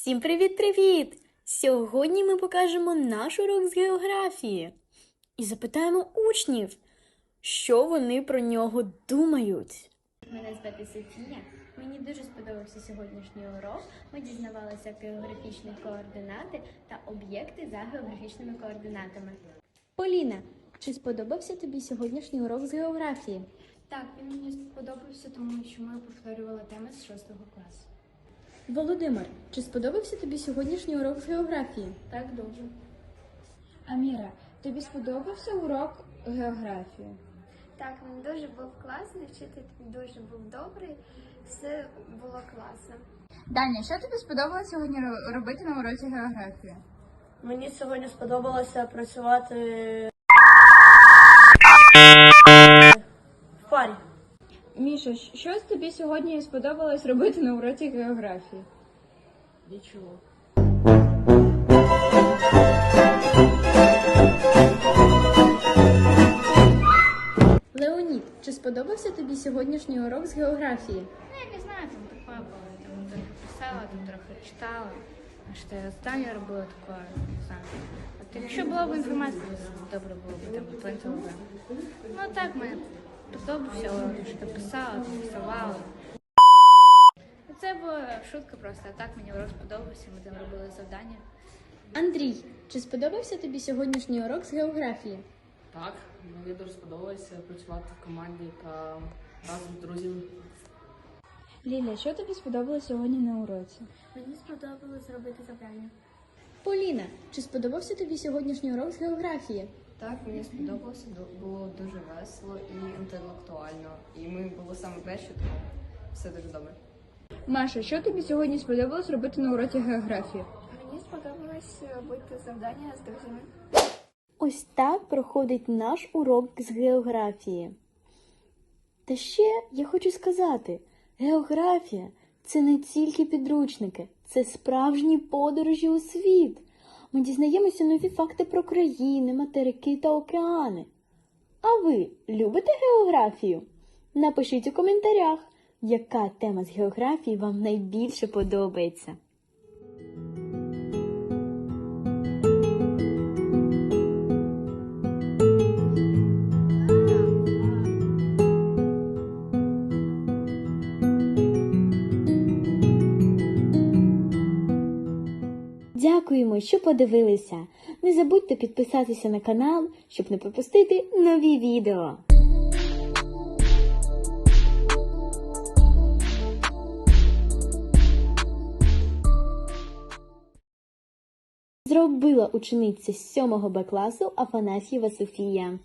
Всім привіт-привіт! Сьогодні ми покажемо наш урок з географії і запитаємо учнів, що вони про нього думають. Мене звати Софія. Мені дуже сподобався сьогоднішній урок. Ми дізнавалися географічні координати та об'єкти за географічними координатами. Поліна, чи сподобався тобі сьогоднішній урок з географії? Так, він мені сподобався, тому що ми повторювали теми з 6 класу. Володимир, чи сподобався тобі сьогоднішній урок з географії? Так, дуже. Аміра, тобі сподобався урок географії? Так, він дуже був класний, вчитель дуже був добрий, все було класно. Даня, що тобі сподобалося сьогодні робити на уроці географії? Мені сьогодні сподобалося працювати. Міша, що тобі сьогодні сподобалось робити на уроці географії? Нічого. Леонід, чи сподобався тобі сьогоднішній урок з географії? Ну, я не знаю, там такое було. Там трохи писала, там трохи читала. А що я останнє робила таке, не знаю. От якщо була б інформація, то добре було б там виплатила. Ну так ми подобався урок, що писала, рисувала. Це була шутка просто, а так мені урок сподобався, ми там робили завдання. Андрій, чи сподобався тобі сьогоднішній урок з географії? Так, мені дуже сподобалося працювати в команді та разом з друзями. Ліля, що тобі сподобалось сьогодні на уроці? Мені сподобалось робити завдання. Поліна, чи сподобався тобі сьогоднішній урок з географії? Так, мені сподобалося, було весело і інтелектуально. І ми були саме перші, тому все дуже добре. Маша, що тобі сьогодні сподобалось робити на уроці географії? Мені сподобалось робити завдання з друзями. Ось так проходить наш урок з географії. Та ще я хочу сказати: географія це не тільки підручники, це справжні подорожі у світ. Ми дізнаємося нові факти про країни, материки та океани. А ви любите географію? Напишіть у коментарях, яка тема з географії вам найбільше подобається. Дякуємо, що подивилися. Не забудьте підписатися на канал, щоб не пропустити нові відео. Зробила учениця 7 Б класу Афанасьєва Софія.